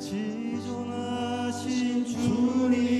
지존하신 주님.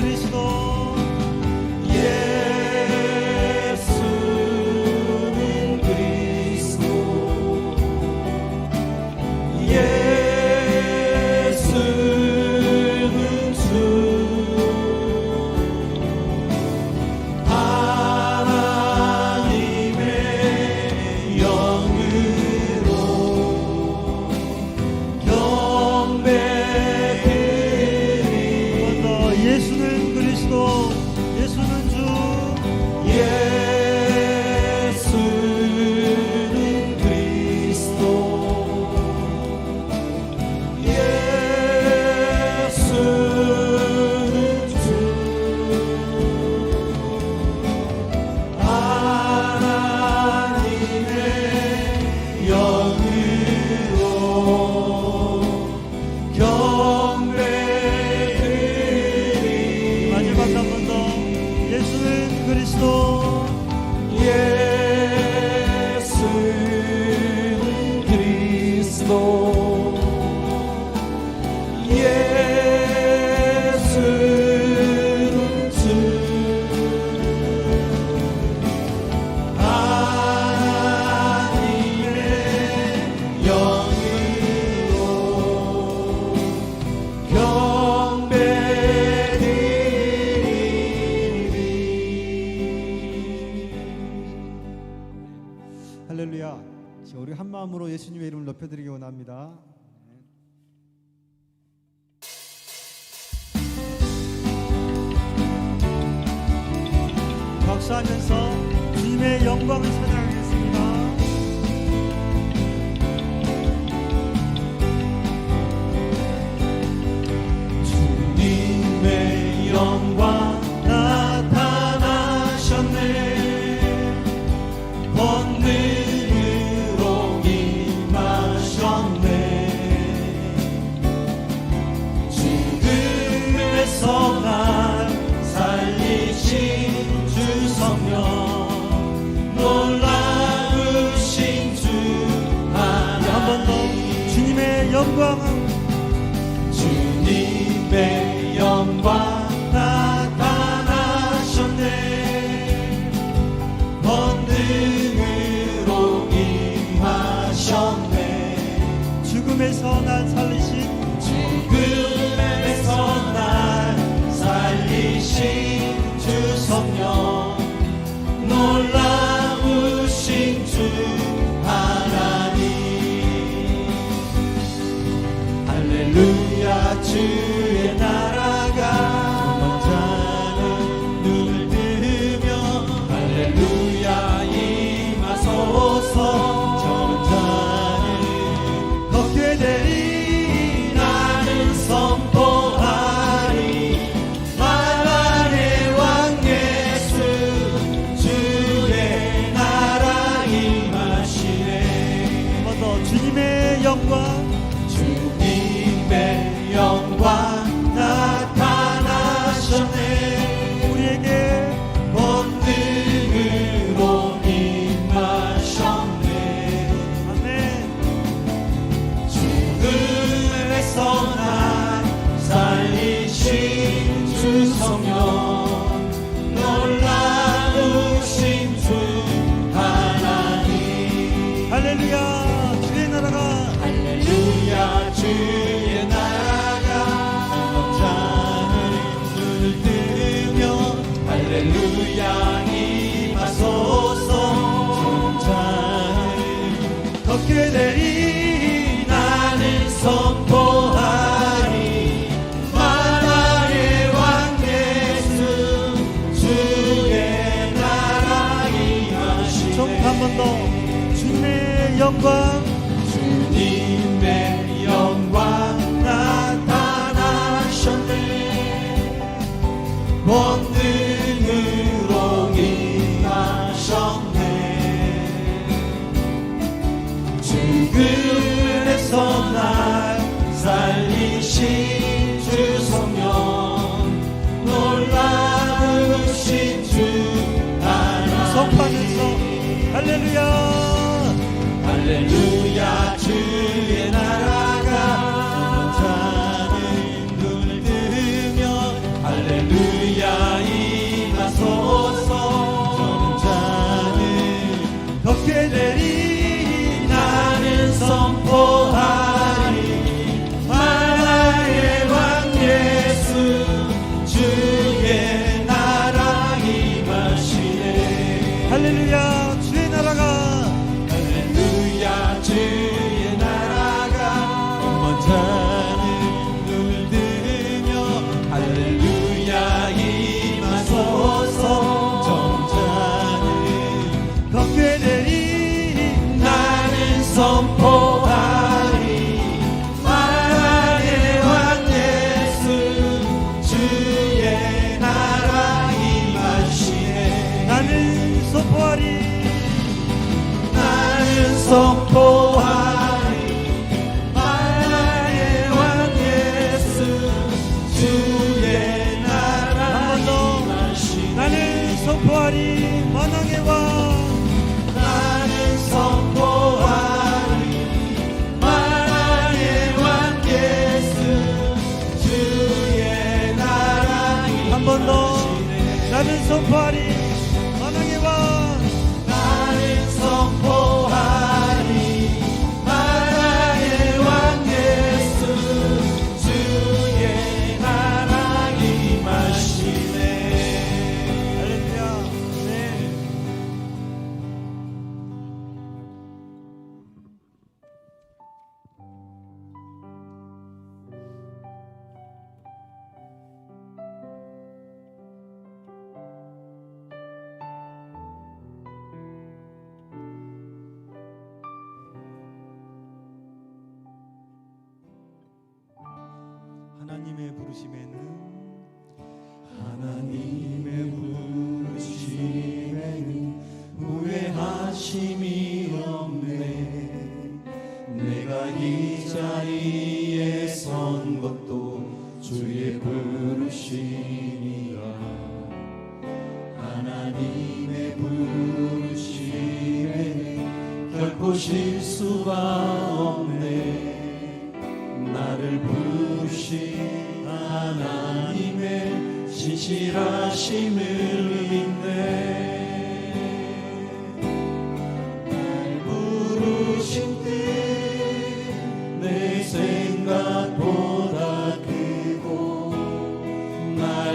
クリスト。 하늘에서 난 살. 할렐루야 주의 나라가. 할렐루야 주의 나라가. 자는 눈을 뜨며 할렐루야 임하소서. 천자를 걷게 되리 영광 주님의 영광 나타나셨네. 성토하 주의 부르심이라 하나님의 부르심에 결코 실수가 없네. 나를 부르신 하나님의 진실하심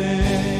네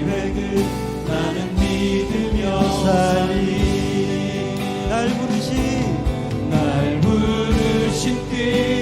날 부르신 날 부르신 뜻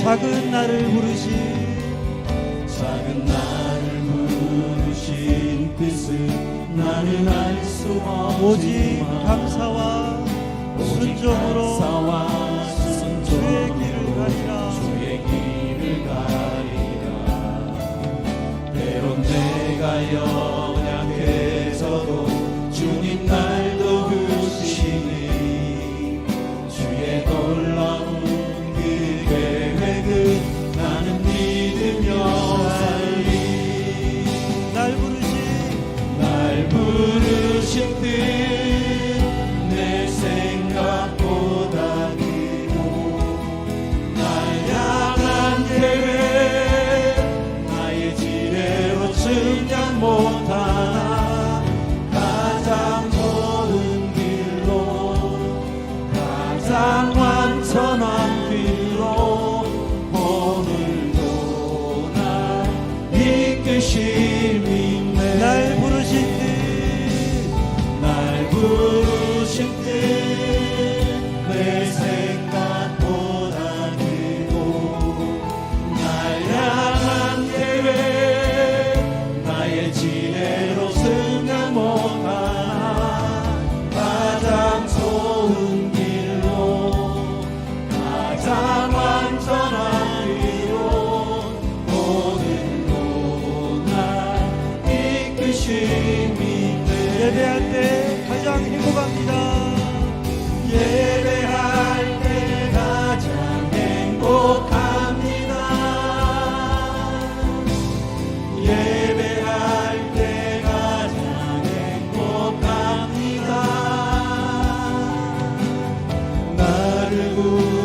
작은 나를 부르신 작은 나를 부르신 뜻을 나는 알수 오직 없지만 감사와 순종으로 주의 길을 가리라. 주의 길을 가리라 때론 내가 연약해져도 주님 날 Senhor.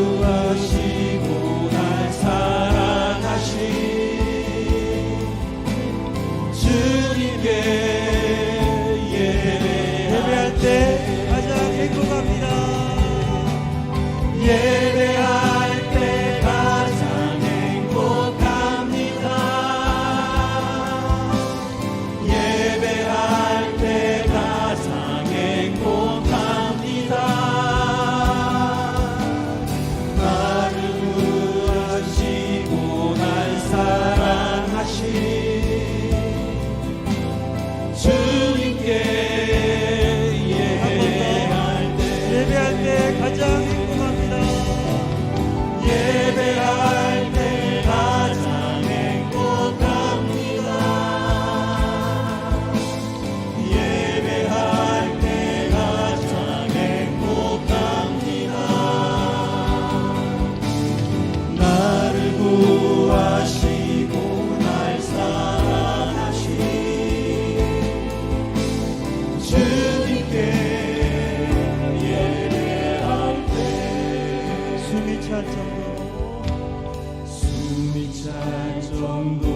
찰 정도로 숨이 찰 정도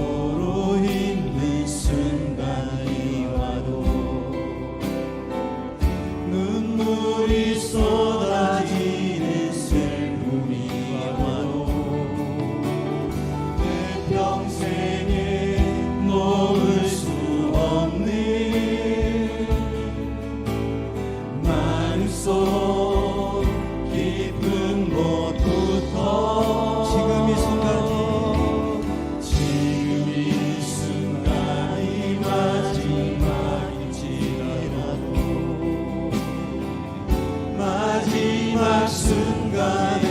순간